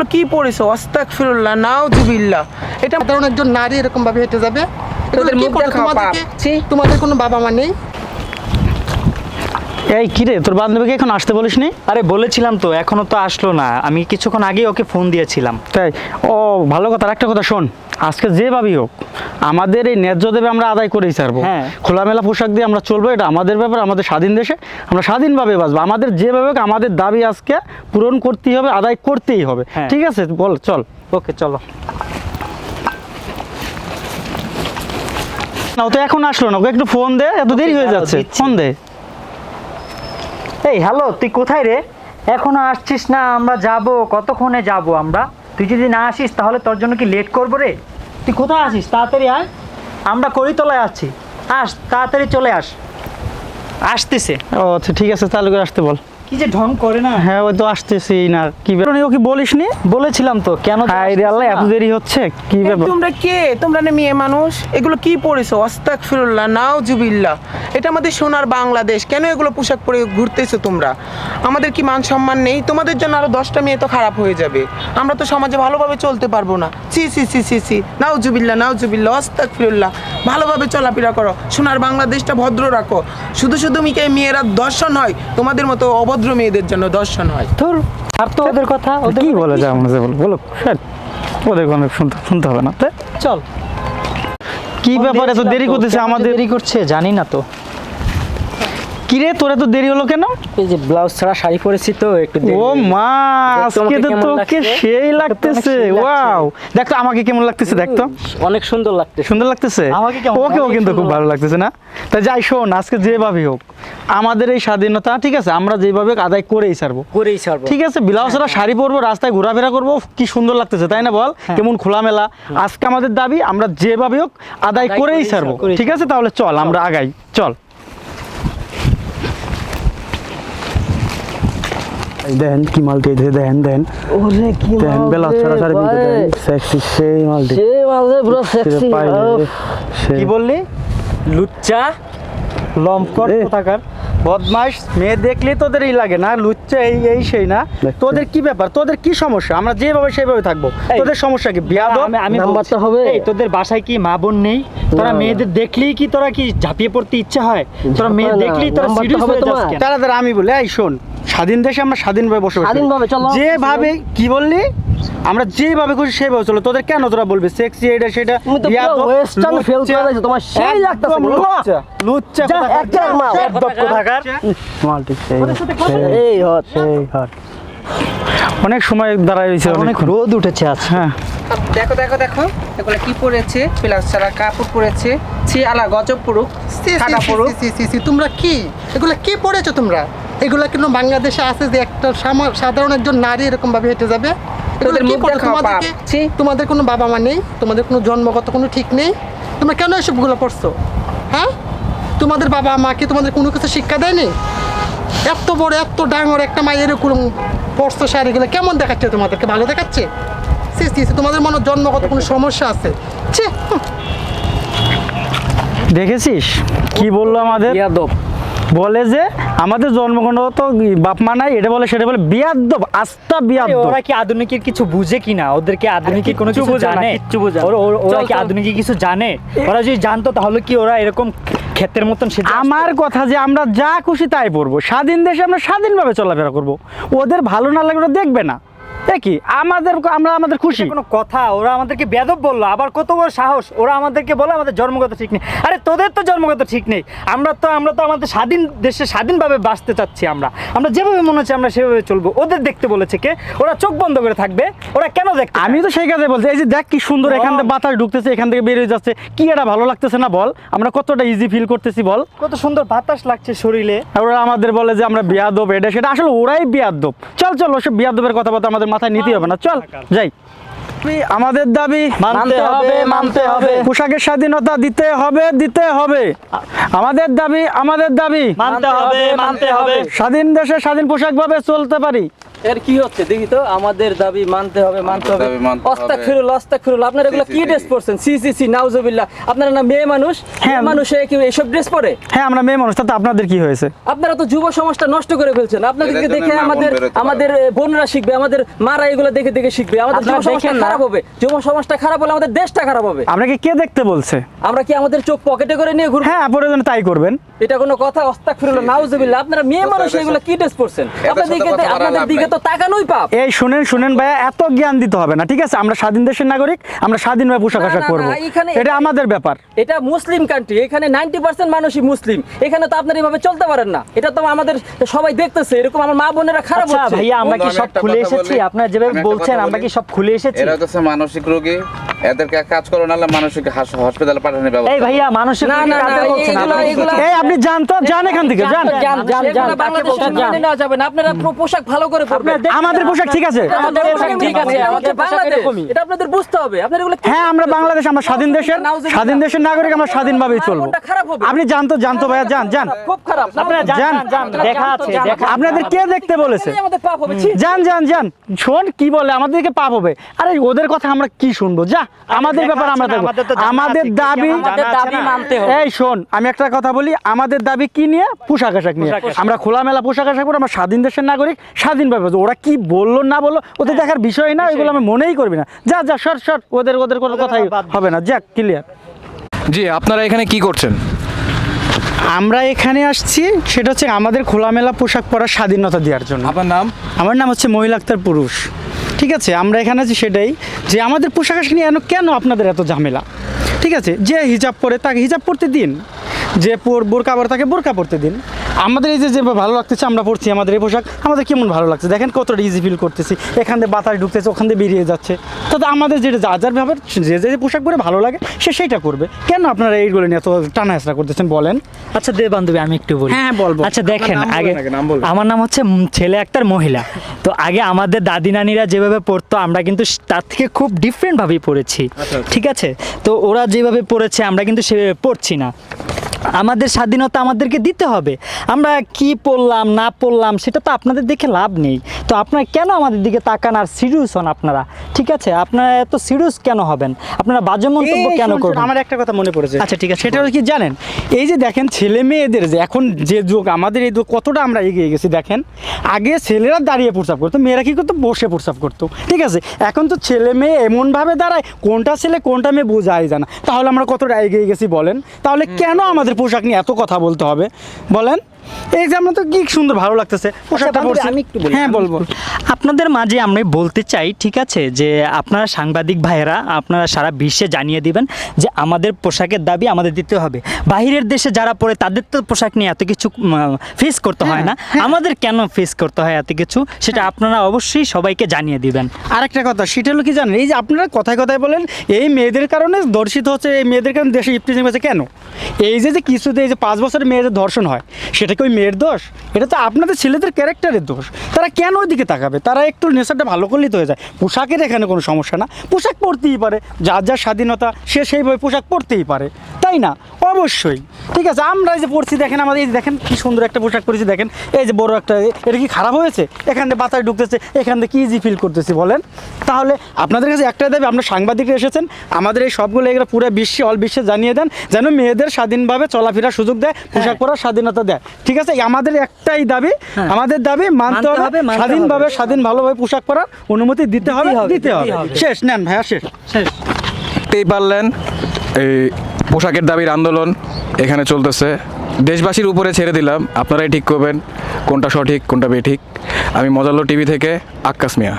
এগুলো কি পড়েছো? অস্তাক ফিরুল্লাহ নাও জুবিল্লাহ এটা সাধারণ একজন নারী এরকম ভাবে হেঁটে যাবে। তোদের মুখ। তোমাদের কোনো বাবা মা নেই? এই কিরে তোর বান্ধবীকে এখন আসতে বলিস নি আরে বলেছিলাম তো এখনও তো আসলো না। আমি কিছুক্ষণ আগেই ওকে ফোন দিয়েছিলাম। তাই ও ভালো কথা আর একটা কথা শোন। আজকে যে ভাবি হোক আমাদের এই ন্যায্য দেবে আমরা আদায় করেই ছাড়বো। হ্যাঁ। খোলামেলা পোশাক দিয়ে আমরা চলবো এটা আমাদের ব্যাপার আমাদের স্বাধীন দেশে আমরা স্বাধীনভাবে বাঁচবো। আমাদের যেভাবে আমাদের দাবি আজকে পূরণ করতেই হবে আদায় করতেই হবে। হ্যাঁ। ঠিক আছে? বল চল। ওকে চলো। না ও তো এখন আসলো না ওকে একটু ফোন দে এত দেরি হয়ে যাচ্ছে। ফোন দে। এই হ্যালো তুই কোথায় রে? এখনও আসছিস না আমরা যাব কতক্ষণে যাব আমরা? তুই যদি না আসিস তাহলে তোর জন্য কি লেট করব রে? তুই কোথায় আছিস? তাড়াতাড়ি আয়। আমরা করিতলায় আছি। আস, তাড়াতাড়ি চলে আস। আসতেছে। ও আচ্ছা ঠিক আছে চালু করে আসতে বল। কি যে ঢং করে না। হ্যাঁ ওই তো আসতেছি না কি ব্যাপার? ও কি বলিস নি বলেছিলাম তো কেন হাই রে আল্লাহ এত দেরি হচ্ছে কি ব্যাপার? তোমরা কে? তোমরা না মেয়ে মানুষ? এগুলো কি পড়েছো? অস্তাক ফিরুল্লাহ নাও জুবিল্লাহ এটা আমাদের সোনার বাংলাদেশ। কেন এগুলো পোশাক পরে ঘুরতেছো তোমরা? আমাদের কি মান সম্মান নেই? তোমাদের জন্য আরও দশটা মেয়ে তো খারাপ হয়ে যাবে। আমরা তো সমাজে ভালোভাবে চলতে পারব না। সি সি সি সি সি নাও জুবিল্লাহ নাও জুবিল্লাহ অস্তাক ফিরুল্লাহ ভালোভাবে চলাফেরা করো। সোনার বাংলাদেশটা ভদ্র রাখো। শুধু শুধু মিকে মেয়েরা দর্শন হয়। তোমাদের মতো অভদ্র মেয়েদের জন্য দর্শন হয়। তোর আর তো ওদের কথা ওদের কি বলে যায় মনে বলো বলো ওদের কোনো শুনতে শুনতে হবে না তে? চল। কি ব্যাপার এত দেরি করতেছে আমাদের? দেরি করছে জানি না তো। কি রে তোর এত দেরি হলো কেন? এই যে ব্লাউজ ছাড়া শাড়ি পরেছি তো একটু ও মা আজকে তো তোকে সেই তো লাগতেছে ওয়াও। দেখ তো আমাকে কেমন লাগতেছে দেখ তো অনেক সুন্দর লাগতেছে। সুন্দর লাগতেছে? আমাকে কেমন? ওকেও কিন্তু খুব ভালো লাগতেছে না? তাই যাই শোন আজকে যেভাবেই হোক আমাদের এই স্বাধীনতা ঠিক আছে? আমরা যেভাবে আদায় করেই ছাড়বো। করেই ছাড়বো। ঠিক আছে? ব্লাউজ ছাড়া শাড়ি পরবো রাস্তায় ঘোরাফেরা করব কি সুন্দর লাগতেছে তাই না বল? হ্যাঁ। কেমন খোলামেলা। আজকে আমাদের দাবি আমরা যেভাবে হোক আদায় করেই ছাড়বো, ঠিক আছে? তাহলে চল আমরা আগাই। চল। দেন কি মালটি দিয়েছে দেন দেন। ওরে কি দেন বেলা ছাড়া শাড়ি পিনতে দেন। সেক্সি সেই মালটি সে মাঝে পুরো সেক্সি কি বললি? লুচ্চা? লম্পট। কোথাকার? বদমাস মেয়ে দেখলে তোদের এই লাগে না লুচ্চা এই এই সেই না। তোদের কি ব্যাপার? তোদের কি সমস্যা? আমরা যেভাবে সেইভাবে থাকব। তোদের সমস্যা কি? বিয়া আমি নাম্বারটা হবে? এই তোদের বাসায় কি মা বোন নেই? তোরা। মেয়েদের দেখলেই কি তোরা কি ঝাঁপিয়ে পড়তে ইচ্ছা হয়? তোরা মেয়ে দেখলেই তোরা সিরিয়াস হবে হয়ে যাস কেন? তারা তারা আমি বলি এই শোন। স্বাধীন দেশে আমরা স্বাধীনভাবে বসে স্বাধীনভাবে চলো। যেভাবে কি বললি আমরা যেভাবে খুশি সেভাবে চলো তোদের কেন তোরা বলবি সেক্সি এটা সেটা তুমি তো fail লুচ্চা, করে দিয়েছ, তোমার সেই লাগতেছে? লুচ্চা, লুচ্চা একটা মাল। একদম কোথাকার। মালটি সেই, সেই, এই হট সেই হট। অনেক সময় দাঁড়ায় রয়েছে অনেক রোদ উঠেছে আজ হ্যাঁ দেখো দেখো দেখো এগুলো কি পরেছে প্লাস ছাড়া কাপড় পরেছে ছি আলা গজব পুরুক সি, সি, সি, সি, সি, সি, তোমরা কি এগুলো কি পড়েছো তোমরা এগুলো কিন্তু বাংলাদেশে আছে যে একটা সাধারণ একজন নারী এরকম ভাবে হেঁটে যাবে। এগুলো কি মুখ তোমাদেরকে তোমাদের কোনো বাবা মা নেই? তোমাদের কোনো জন্মগত কোনো ঠিক নেই? তোমরা কেন এসবগুলো পড়ছো? হ্যাঁ? তোমাদের বাবা মা কি তোমাদের কোনো কিছু শিক্ষা দেয়নি? এত বড় এত ডাঙর একটা মায়ের এরকম পড়ছো শাড়িগুলো কেমন দেখাচ্ছে তোমাদেরকে? ভালো দেখাচ্ছে? সি, সি, সি, তোমাদের মনে জন্মগত কোনো সমস্যা আছে? ছি দেখেছিস? কি বলল আমাদের? ইয়াদব বলে যে আমাদের জন্মগত বাপ মা নাই? এটা বলে সেটা বলে বিয়াদ্দব আস্তা আরে বিয়াদ্দব ওরা কি আধুনিকের কিছু বুঝে কিনা? ওদেরকে আধুনিকের কোনো কিছু জানে? কিচ্ছু বোঝে। ওরা- কি চল। আধুনিকের কিছু জানে? ওরা যদি জানতো তাহলে কি ওরা এরকম ক্ষেতের মতন আসতো? আমার কথা যে আমরা যা খুশি তাই পড়ব। স্বাধীন দেশে আমরা স্বাধীনভাবে চলাফেরা করব। ওদের ভালো না লাগলে দেখবে না। কি? আমাদের আমরা আমাদের খুশি। কোনো কথা ওরা আমাদেরকে বেদব বলল। আবার কত বড় সাহস ওরা আমাদেরকে বলে আমাদের জন্মগত ঠিক নেই। আরে তোদের তো জন্মগত ঠিক নেই। আমরা তো আমরা তো আমাদের স্বাধীন দেশে স্বাধীনভাবে বাঁচতে চাচ্ছি আমরা। আমরা যেভাবে মনে হচ্ছে আমরা সেভাবে চলবো। ওদের দেখতে বলেছে কে? ওরা চোখ বন্ধ করে থাকবে। ওরা কেন দেখতে আমি তো সেই কাজে বলছি এই যে দেখ কি সুন্দর এখান থেকে বাতাস ঢুকতেছে এখান থেকে বেরিয়ে যাচ্ছে। কি এটা ভালো লাগতেছে না বল? আমরা কতটা ইজি ফিল করতেছি বল? কত সুন্দর বাতাস লাগছে শরীরে। আর ওরা আমাদের বলে যে আমরা বিয়াদব এটা সেটা আসলে ওরাই বিয়াদব। চল চল ওসব বিয়াদবের কথাবার্তা আমাদের মাথায় নিতে হবে না। চল যাই। আমাদের দাবি মানতে হবে মানতে হবে। পোশাকের স্বাধীনতা দিতে হবে দিতে হবে। আমাদের দাবি আমাদের দাবি। মানতে হবে মানতে হবে। স্বাধীন দেশে স্বাধীন পোশাক ভাবে চলতে পারি। এর কি হচ্ছে? দেখি তো আমাদের দাবি মানতে হবে মানতে হবে। দাবি মানতে হবে। অস্তাক ফিরুল অস্তাক ফিরুল আপনারা এগুলো কি ড্রেস পরছেন? সি সি সি নাউজুবিল্লাহ। আপনারা না মেয়ে মানুষ? হ্যাঁ, হ্যাঁ মানুষে কি এইসব ড্রেস পরে? হ্যাঁ আমরা মেয়ে মানুষ তাতে আপনাদের কি হয়েছে? আপনারা তো যুব সমাজটা নষ্ট করে ফেলছেন। আপনাদেরকে দেখে আমাদের আমাদের বোনরা শিখবে আমাদের মারা এগুলো দেখে দেখে শিখবে। আমাদের যুব সমাজটা খারাপ হবে। যুব সমাজটা খারাপ হলে আমাদের দেশটা খারাপ হবে। আপনাকে কে দেখতে বলছে? আমরা কি আমাদের চোখ পকেটে করে নিয়ে ঘুরবো? হ্যাঁ প্রয়োজন তাই করবেন। এটা কোনো কথা অস্তাক ফিরুল নাউজুবিল্লাহ। আপনারা মেয়ে মানুষ এগুলো কি ড্রেস পরছেন? আপনাদের দিকে আপনাদের দিকে। তো তাকানোই পাপ। এই শুনেন শুনেন ভাইয়া এত জ্ঞান দিতে হবে না ঠিক আছে? আমরা স্বাধীন দেশের নাগরিক আমরা স্বাধীনভাবে পোশাক আশাক করব। এটা আমাদের ব্যাপার। এটা মুসলিম কান্ট্রি এখানে নাইনটি পার্সেন্ট মানুষই মুসলিম। এখানে তো আপনার এইভাবে চলতে পারেন না। এটা তো আমাদের সবাই দেখতেছে এরকম আমার মা বোনেরা খারাপ আচ্ছা হচ্ছে। ভাইয়া আমরা কি সব খুলে এসেছি? আপনার আপনারা যেভাবে বলছেন আমরা কি সব খুলে এসেছি? এরা হচ্ছে মানসিক রোগী। এদেরকে কাজ করো নাহলে মানসিক পাঠানোর ব্যবস্থা এই ভাইয়া মানুষের না, না? এই আপনি জান তো যান এখান থেকে যান নেওয়া যাবে না আপনারা পোশাক ভালো করে পরবেন। আমাদের পোশাক ঠিক আছে। আমাদের পোশাক ঠিক আছে। আমাদের বাংলাদেশ এটা আপনাদের বুঝতে হবে। আপনারা এগুলো হ্যাঁ আমরা বাংলাদেশ আমরা স্বাধীন দেশের স্বাধীন দেশের নাগরিক আমরা স্বাধীনভাবেই চলবো। আপনি জানতো জানতো ভাইয়া যান যান। খুব খারাপ। আপনারা যান, যান। যান, যান, দেখা আছে, দেখা আপনাদের কে দেখতে বলেছে? আমাদের পাপ হবে। যান যান যান। শোন কি বলে? আমাদেরকে পাপ হবে। আরে ওদের কথা আমরা কি শুনব? যা আমাদের ব্যাপার আমরা আমাদের দাবি এই শোন আমি একটা কথা বলি আমাদের দাবি কি নিয়ে? পোশাক আশাক নিয়ে। আমরা খোলামেলা পোশাক আশাক করে আমরা স্বাধীন দেশের নাগরিক স্বাধীনভাবে। ওরা কি বলল না বলল ওদের দেখার বিষয় না এগুলো আমি মনেই করবি না। যা যা সর সর ওদের ওদের কোনো কথাই হবে না। যাক ক্লিয়ার জি আপনারা এখানে কি করছেন? আমরা এখানে আসছি সেটা হচ্ছে আমাদের খোলামেলা পোশাক পরার স্বাধীনতা দেওয়ার জন্য। আমার নাম? আমার নাম হচ্ছে মহিলা আক্তার পুরুষ। ঠিক আছে, আমরা এখানে আছি সেটাই যে আমাদের পোশাক আশাক নিয়ে কেন আপনাদের এত ঝামেলা? ঠিক আছে, যে হিজাব পরে তাকে হিজাব পরতে দিন। যে পর বোরকা পরে তাকে বোরকা পরতে দিন। আমাদের এই যে যে ভালো লাগতেছে আমরা পড়ছি আমাদের এই পোশাক। আমাদের কেমন ভালো লাগছে? দেখেন কতটা ইজি ফিল করতেছি। এখান দিয়ে বাতাস ঢুকতেছে ওখান দিয়ে বেরিয়ে যাচ্ছে। তাতে আমাদের যেটা যা যার ব্যাপার যে যে পোশাক পরে ভালো লাগে সে সেইটা করবে। কেন আপনারা এইগুলো নিয়ে এত টানা হেসরা করতেছেন বলেন? আচ্ছা দে বান্ধবী আমি একটু বলি। হ্যাঁ, বলব। আচ্ছা দেখেন আগে। আমার নাম হচ্ছে ছেলে একটার মহিলা। তো আগে আমাদের দাদি নানিরা যেভাবে পড়তো আমরা কিন্তু তার থেকে খুব ডিফারেন্ট ভাবেই পড়েছি ঠিক আছে? তো ওরা যেভাবে পড়েছে আমরা কিন্তু সেভাবে পড়ছি না। আমাদের স্বাধীনতা আমাদেরকে দিতে হবে। আমরা কি পড়লাম না পড়লাম সেটা তো আপনাদের দেখে লাভ নেই। তো আপনারা কেন আমাদের দিকে তাকান আর সিরিয়াস হন আপনারা? ঠিক আছে? আপনারা এত সিরিয়াস কেন হবেন? আপনারা বাজে মন্তব্য কেন করবেন? আমার একটা কথা মনে পড়েছে। আচ্ছা, ঠিক আছে, সেটা কি জানেন? এই যে দেখেন ছেলে মেয়েদের যে এখন যে যুগ আমাদের এই যুগ কতটা আমরা এগিয়ে গেছি দেখেন? আগে ছেলেরা দাঁড়িয়ে প্রস্রাব করতো মেয়েরা কী করতো? বসে প্রস্রাব করতো। ঠিক আছে? এখন তো ছেলে মেয়ে এমনভাবে দাঁড়ায় কোনটা ছেলে কোনটা মেয়ে বোঝাই জানা তাহলে আমরা কতটা এগিয়ে গেছি বলেন? তাহলে কেন আমাদের পোশাক নিয়ে এত কথা বলতে হবে। বলেন এই যে আমরা তো কি সুন্দর ভালো লাগতেছে। পোশাকটা পরছি। আমি একটু বলি, হ্যাঁ বলব। আপনাদের মাঝে আমি বলতে চাই ঠিক আছে যে আপনারা সাংবাদিক ভাইয়েরা আপনারা সারা বিশ্বে জানিয়ে দিবেন যে আমাদের পোশাকের দাবি আমাদের দিতে হবে। বাইরের দেশে যারা পড়ে তাদের তো পোশাক নিয়ে এত কিছু ফেস করতে হয় না। আমাদের কেন ফেস করতে হয় এত কিছু সেটা আপনারা অবশ্যই সবাইকে জানিয়ে দিবেন। আরেকটা কথা সেটা হলো কি জানেন এই যে আপনারা কথায় কথায় বলেন এই মেয়েদের কারণে দর্শিত হচ্ছে এই মেয়েদের কারণে দেশে ইফটিজিং হচ্ছে কেন? এই যে যে কিছুতে এই যে পাঁচ বছরের মেয়েদের ধর্ষণ হয় সেটা কি ওই মেয়ের দোষ। এটা তো আপনাদের ছেলেদের ক্যারেক্টারের দোষ। তারা কেন ওই দিকে তাকাবে? তারা একটু নেশাটা ভালো করলেই তো হয়ে যায়। পোশাকের এখানে কোনো সমস্যা না। পোশাক পরতেই পারে। যার যার স্বাধীনতা, সে সেইভাবে পোশাক পরতেই পারে। তাই না? অবশ্যই। ঠিক আছে, আমরা যে পড়ছি দেখেন আমাদের এই যে দেখেন কি সুন্দর একটা পোশাক পরেছি, দেখেন। এই যে বড় একটা, এটা কি খারাপ হয়েছে? এখান থেকে বাতাস ঢুকতেছে, এখান থেকে ইজি ফিল করতেছি, বলেন। তাহলে আপনাদের কাছে একটাই দাবি আপনার সাংবাদিকরা এসেছেন। আমাদের এই সবগুলো এগুলো পুরো বিশ্বে অল বিশ্বে জানিয়ে দেন, যেন মেয়েদের স্বাধীনভাবে চলাফেরার সুযোগ দেয়, পোশাক পরার স্বাধীনতা দেয়। ঠিক আছে? আমাদের একটাই দাবি আমাদের দাবি মানতে হবে স্বাধীনভাবে স্বাধীন ভালোভাবে পোশাক পরার অনুমতি দিতে হবে দিতে হবে। শেষ নেন ভাইয়া শেষ। দেখতেই পারলেন এই পোশাকের দাবির আন্দোলন এখানে চলতেছে। দেশবাসীর উপরে ছেড়ে দিলাম আপনারাই ঠিক করবেন কোনটা সঠিক কোনটা বেঠিক। আমি মজাল্লো টিভি থেকে আক্কাস মিয়া।